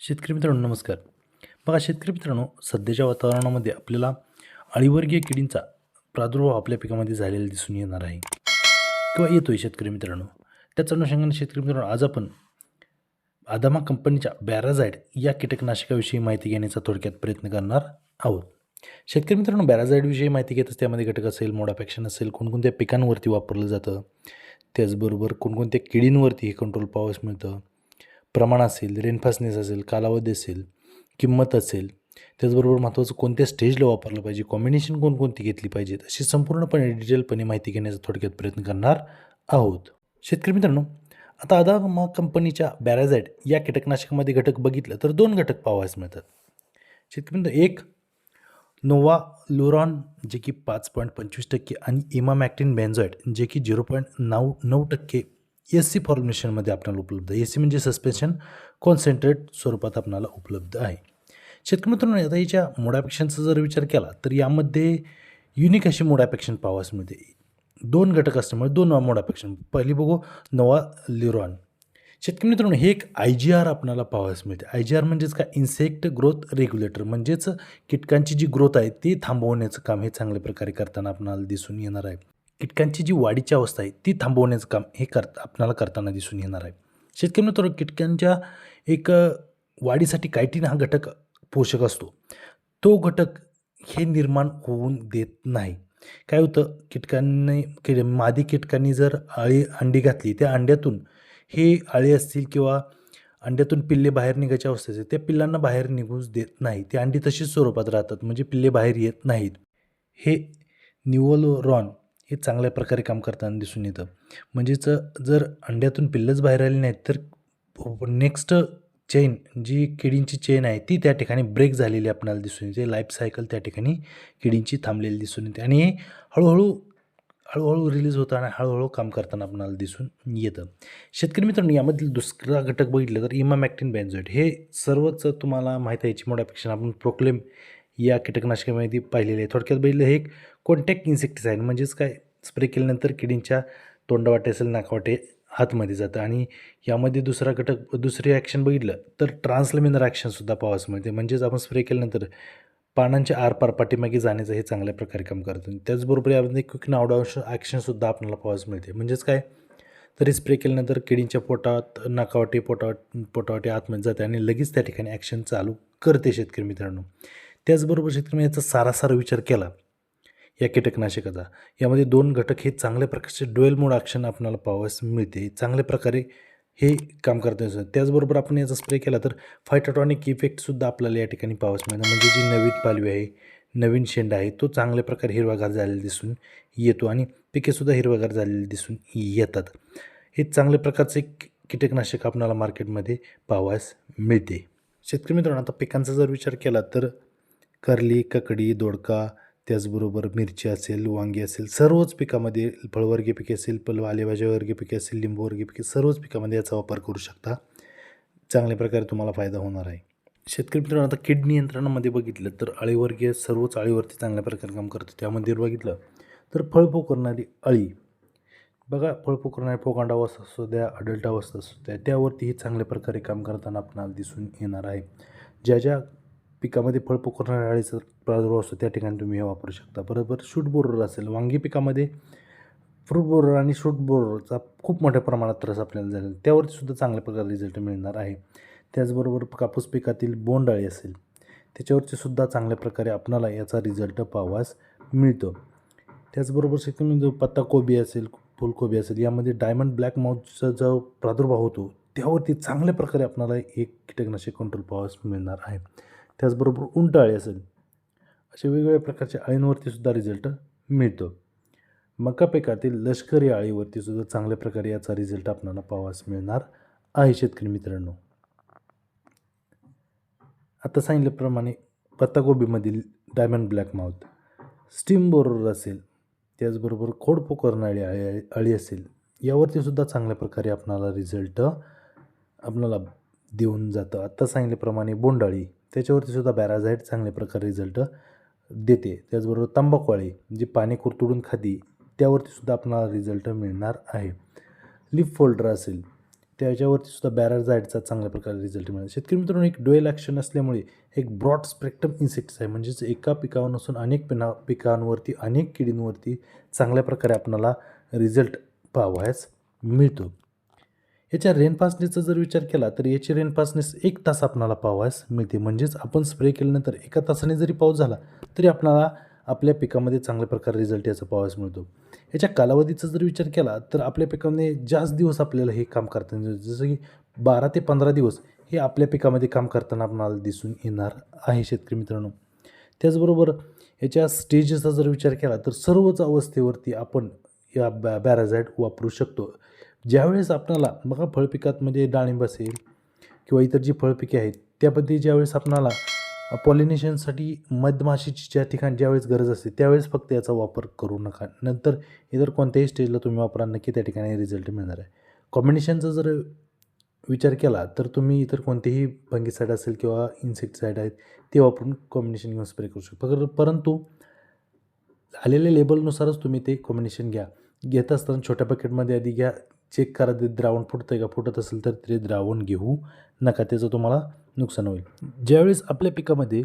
शेतकरी मित्रांनो नमस्कार. बघा शेतकरी मित्रांनो सध्याच्या वातावरणामध्ये आपल्याला अळीवर्गीय किडींचा प्रादुर्भाव आपल्या पिकामध्ये झालेला दिसून येणार आहे. किंवा येतो आहे शेतकरी मित्रांनो. त्याच अनुषंगाने शेतकरी मित्रांनो आज आपण आदामा कंपनीच्या बॅराझाईड या कीटकनाशकाविषयी माहिती घेण्याचा थोडक्यात प्रयत्न करणार आहोत. शेतकरी मित्रांनो बॅराझाईडविषयी माहिती घेतच त्यामध्ये घटक असेल मोडापॅक्शन असेल कोणकोणत्या पिकांवरती वापरलं जातं त्याचबरोबर कोणकोणत्या किडींवरती हे कंट्रोल पावस मिळतं प्रमाण असेल रेनफासनेस असेल कालावधी असेल किंमत असेल त्याचबरोबर महत्त्वाचं कोणत्या स्टेजला वापरलं पाहिजे कॉम्बिनेशन कोणकोणती घेतली पाहिजेत अशी संपूर्णपणे डिटेलपणे माहिती घेण्याचा थोडक्यात प्रयत्न करणार आहोत. शेतकरी मित्रांनो आता अदामा कंपनीच्या बॅराझाईड या कीटकनाशकामध्ये घटक बघितलं तर दोन घटक पाहावयास मिळतात. शेतकरी मित्र एक नोवा लुरॉन जे की पाच पॉईंट पंचवीस टक्के आणि इमामॅक्टिन बेन्झॉइड जे की झिरो पॉईंट नऊ नऊ टक्के एस सी फॉर्म्युलेशनमध्ये आपल्याला उपलब्ध आहे. एस सी म्हणजे सस्पेन्शन कॉन्सन्ट्रेट स्वरूपात आपल्याला उपलब्ध आहे. शेतकरी मित्रांनो आता याच्या मोडापेक्षांचा जर विचार केला तर यामध्ये युनिक अशी मोडापेक्षण पावास मिळते दोन घटक असल्यामुळे दोन मोडापेक्षण पहिली बघू नवा लिरॉन शेतकरी मित्रांनो हे एक आय जी आर आपल्याला पावास मिळते आय जी आर म्हणजेच काय? इन्सेक्ट ग्रोथ रेग्युलेटर म्हणजेच कीटकांची जी ग्रोथ आहे ती थांबवण्याचं काम हे चांगल्या प्रकारे करताना आपल्याला दिसून येणार आहे. कीटकांची जी वाढीची अवस्था आहे ती थांबवण्याचं काम हे करता आपल्याला करताना दिसून येणार आहे. शेतकरी मित्र कीटकांच्या एक वाढीसाठी कायटीन हा घटक पोषक असतो. तो घटक हे निर्माण होऊन देत नाही. काय होतं? कीटकांनी कि मादी कीटकांनी जर अळी अंडी घातली त्या अंड्यातून हे अळी असतील किंवा अंड्यातून पिल्ले बाहेर निघायच्या अवस्थेचे त्या पिल्लांना बाहेर निघूच देत नाही. ते अंडी तशीच स्वरूपात राहतात म्हणजे पिल्ले बाहेर येत नाहीत. हे निवोलोरॉन हे चांगल्या प्रकारे काम करताना दिसून येतं. म्हणजेच जर अंड्यातून पिल्लंच बाहेर आली नाहीत तर नेक्स्ट चेन जी किडींची चेन आहे ती त्या ठिकाणी ब्रेक झालेली आपल्याला दिसून येते. लाईफ सायकल त्या ठिकाणी किडींची थांबलेली दिसून येते. आणि हे हळूहळू हळूहळू रिलीज होताना हळूहळू काम करताना आपल्याला दिसून येतं. शेतकरी मित्रांनो यामधील दुसरा घटक बघितलं तर इमामॅक्टिन बेन्झोइड हे सर्वच तुम्हाला माहीत आहे याची मोडापेक्षा आपण प्रोक्लेम या कीटकनाशकामध्ये पाहिलेले आहे. थोडक्यात बघितलं हे एक कॉन्टॅक्ट इन्सेक्टिसाईड म्हणजेच काय? स्प्रे केल्यानंतर किडींच्या तोंडावाटे असेल नाकावाटे हातमध्ये जातं आणि यामध्ये दुसरा घटक दुसरी ॲक्शन बघितलं तर ट्रान्सलमिनर ॲक्शनसुद्धा पाहावयास मिळते. म्हणजेच आपण स्प्रे केल्यानंतर पानांच्या आरपार पाठीमागे जाण्याचं हे चांगल्या प्रकारे काम करतं. त्याचबरोबर यामध्ये क्विक नावडावश ॲक्शनसुद्धा आपल्याला पाहावयास मिळते. म्हणजेच काय? तरी स्प्रे केल्यानंतर किडींच्या पोटात नाकावाटी पोटावाट पोटावाटी आतमध्ये जाते आणि लगेच त्या ठिकाणी ॲक्शन चालू करते शेतकरी मित्रांनो. त्याचबरोबर शेतकरी याचा सारासार विचार केला. या कीटकनाशकाचा. यामध्ये दोन घटक हे चांगल्या प्रकारचे डुएल मोड ॲक्शन आपल्याला पाहावयास मिळते. चांगल्या प्रकारे हे काम करता येतं त्याचबरोबर आपण याचा स्प्रे केला तर फायटोटॉनिक इफेक्टसुद्धा आपल्याला या ठिकाणी पाहावस मिळतं म्हणजे जी नवीन पालवी आहे नवीन शेंडा आहे तो चांगल्या प्रकारे हिरवागार झालेला दिसून येतो आणि पिकेसुद्धा हिरवागार झालेली दिसून येतात. हे चांगल्या प्रकारचे कीटकनाशक आपल्याला मार्केटमध्ये पाहावयास मिळते. शेतकरी मित्रांनो आता पिकांचा जर विचार केला तर करली ककडी दोडका त्याचबरोबर मिरची असेल वांगी असेल सर्वच पिकामध्ये फळवर्गीय पिके असेल पल पालेभाज्यावर्गीय पिके असेल लिंबूवर्गीय पिके सर्वच पिकामध्ये याचा वापर करू शकता. चांगल्या प्रकारे तुम्हाला फायदा होणार आहे. शेतकरी मित्रांनो आता कीड नियंत्रणामध्ये बघितलं तर अळीवर्गीय सर्वच अळीवरती चांगल्या प्रकारे काम करतं. त्यामध्ये बघितलं तर फळ करणारी अळी. बघा फळपो करणारी फोकांडावस्था असू द्या अडल्ट अवस्था असू द्या त्यावरतीही चांगल्या प्रकारे काम करताना आपणाला दिसून येणार आहे. ज्या ज्या पिकामध्ये फळ पोखरणाऱ्या अळीचा प्रादुर्भाव असतो त्या ठिकाणी तुम्ही हे वापरू शकता. बरोबर शूट बोरर असेल वांगी पिकामध्ये फ्रूट बोरर आणि शूट बोररचा खूप मोठ्या प्रमाणात त्रास आपल्याला झालेला आहे. त्यावरती सुद्धा चांगल्या प्रकारे रिझल्ट मिळणार आहे. त्याचबरोबर कापूस पिकातील बोंडअळी असेल त्याच्यावरती सुद्धा चांगल्या प्रकारे आपणाला याचा रिझल्ट पाहावास मिळतो. त्याचबरोबर शेतकरी जो पत्ताकोबी असेल फुलकोबी असेल यामध्ये डायमंड ब्लॅक माऊसचा जो प्रादुर्भाव होतो त्यावरती चांगल्या प्रकारे आपणाला एक कीटकनाशक कंट्रोल पाहावास मिळणार आहे. त्याचबरोबर उंटाळी असेल. अशा वेगवेगळ्या प्रकारच्या अळींवरती सुद्धा रिझल्ट मिळतो. मका पिकातील लष्करी आळीवरती सुद्धा चांगल्या प्रकारे याचा रिझल्ट आपल्याला पाहावास मिळणार आहे शेतकरी मित्रांनो. आता सांगितल्याप्रमाणे पत्ताकोबीमधील diamond black mouth stem borer असेल त्याचबरोबर खोडपोकरणाळी अळी अळी असेल यावरती सुद्धा चांगल्या प्रकारे आपणाला रिझल्ट आपणाला देऊन जातं. आत्ता सांगितल्याप्रमाणे बोंडाळी त्याच्यावरती सुद्धा बॅराझाईट चांगल्या प्रकारे रिझल्ट देते. त्याचबरोबर तंबाखू जी पाणी कुरतडून खाती त्यावरती सुद्धा आपल्याला रिझल्ट मिळणार आहे. लिप फोल्डर असेल त्याच्यावरती सुद्धा बॅराझाईडचा चांगल्या प्रकारे रिझल्ट मिळेल शेतकरी मित्रांनो एक डोएल ॲक्शन असल्यामुळे एक ब्रॉड स्पेक्ट्रम इन्सेक्ट्स आहे. म्हणजेच एका पिकावर नसून अनेक पिना पिकांवरती अनेक किडींवरती चांगल्या प्रकारे आपणाला रिझल्ट पाहावयास मिळतो. याच्या रेनपासनेचा जर विचार केला तर याची रेनपासनेस एक तास आपणाला पावास मिळते म्हणजेच आपण स्प्रे केल्यानंतर एका तासाने जरी पाऊस झाला तरी आपणाला आपल्या पिकामध्ये चांगल्या प्रकारे रिझल्ट याचा पाहावयास मिळतो. याच्या कालावधीचा जर विचार केला तर आपल्या पिकामध्ये जास्त दिवस आपल्याला हे काम करताना जसं की बारा ते पंधरा दिवस हे आपल्या पिकामध्ये काम करताना आपणाला दिसून येणार आहे शेतकरी मित्रांनो. त्याचबरोबर याच्या स्टेजेसचा जर विचार केला तर सर्वच अवस्थेवरती आपण या बॅ बॅराझाईट वापरू शकतो. ज्यावेळेस आपणाला बघा फळपिकांमध्ये डाळिंब असेल किंवा इतर जी फळपिके आहेत त्यामध्ये ज्यावेळेस आपणाला पॉलिनेशनसाठी मधमाशीची ज्या ठिकाणी ज्यावेळेस गरज असते त्यावेळेस फक्त याचा वापर करू नका. नंतर इतर कोणत्याही स्टेजला तुम्ही वापरा नक्की त्या ठिकाणी रिझल्ट मिळणार आहे. कॉम्बिनेशनचा जर विचार केला तर तुम्ही इतर कोणतेही फंगीसाईड असेल किंवा इन्सेक्टिसाईड आहेत ते वापरून कॉम्बिनेशन घेऊन स्प्रे करू शकता. पर- परंतु आलेल्या लेबलनुसारच तुम्ही ते कॉम्बिनेशन घ्या. घेत असताना छोट्या पॅकेटमध्ये आधी घ्या चेक करा ते द्रावण फुटतं आहे का? फुटत असेल तर ते द्रावण घेऊ. नका त्याचं तुम्हाला नुकसान होईल. ज्यावेळेस आपल्या पिकामध्ये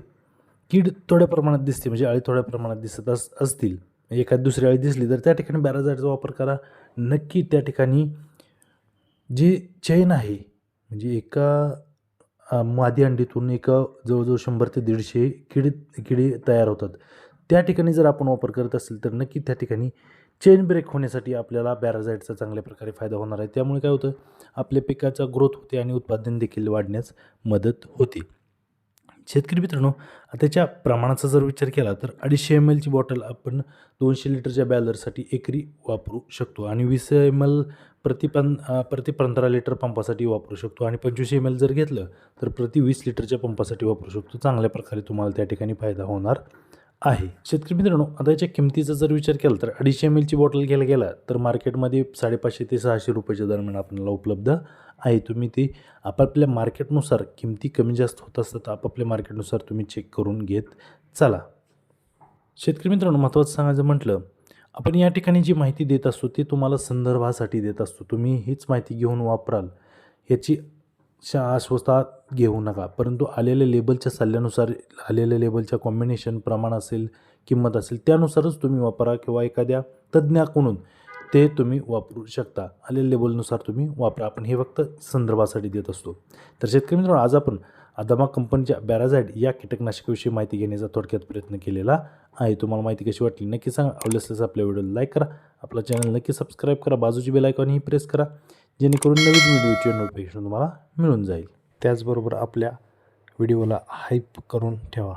कीड थोड्या प्रमाणात दिसते म्हणजे अळी थोड्या प्रमाणात दिसत अस असतील एखादी दुसरी अळी दिसली तर त्या ठिकाणी बॅराझाडचा वापर करा. नक्की त्या ठिकाणी जे चैन आहे म्हणजे एका मादी अंडीतून एका जवळजवळ शंभर ते दीडशे किडी किडी तयार होतात. त्या ठिकाणी जर आपण वापर करत असेल तर नक्की त्या ठिकाणी चेन ब्रेक होण्यासाठी आपल्याला बॅराझाईडचा चांगल्या प्रकारे फायदा होणार आहे. त्यामुळे काय होतं आपल्या पिकाचा ग्रोथ होते आणि उत्पादन देखील वाढण्यास मदत होते. शेतकरी मित्रांनो त्याच्या प्रमाणाचा जर विचार केला तर अडीचशे एम एलची बॉटल आपण दोनशे लिटरच्या बॅलरसाठी एकरी वापरू शकतो आणि वीस एम एल प्रतिपं प्रति पंधरा लिटर पंपासाठी वापरू शकतो आणि पंचवीस एम एल जर घेतलं तर प्रति वीस लिटरच्या पंपासाठी वापरू शकतो. चांगल्या प्रकारे तुम्हाला त्या ठिकाणी फायदा होणार आहे. शेतकरी मित्रांनो आता याच्या किमतीचा जर विचार केला तर अडीचशे एम एलची बॉटल घ्यायला गेला तर मार्केटमध्ये साडेपाचशे ते सहाशे रुपयाच्या दरम्यान आपल्याला उपलब्ध आहे. तुम्ही ती आपापल्या मार्केटनुसार किमती कमी जास्त होत असतात आपापल्या मार्केटनुसार तुम्ही चेक करून घेत चला. शेतकरी मित्रांनो महत्त्वाचं सांगायचं म्हटलं आपण या ठिकाणी जी माहिती देत असतो ती तुम्हाला संदर्भासाठी देत असतो. तुम्ही हीच माहिती घेऊन वापराल. याची शा आश्वस्ता घेऊ नका. परंतु आलेल्या लेबलच्या सल्ल्यानुसार आलेल्या लेबलच्या कॉम्बिनेशन प्रमाण असेल किंमत असेल त्यानुसारच तुम्ही वापरा किंवा एखाद्या तज्ज्ञाकडून ते तुम्ही वापरू शकता. आलेल्या लेबलनुसार तुम्ही वापरा. आपण हे फक्त संदर्भासाठी देत असतो. तर शेतकरी मित्रांनो आज आपण अदामा कंपनीच्या बॅराझाईड या कीटकनाशकाविषयी माहिती घेण्याचा थोडक्यात प्रयत्न केलेला आहे. तुम्हाला माहिती कशी वाटली नक्की सांगा. आवडल्यास आपल्या व्हिडिओला लाईक करा. आपला चॅनल नक्की सबस्क्राईब करा. बाजूची बेल आयकॉन ही प्रेस करा. जेणेकरून नवीन व्हिडिओचे नोटिफिकेशन तुम्हाला मिळून जाईल. त्याचबरोबर आपल्या व्हिडिओला हाईप करून ठेवा.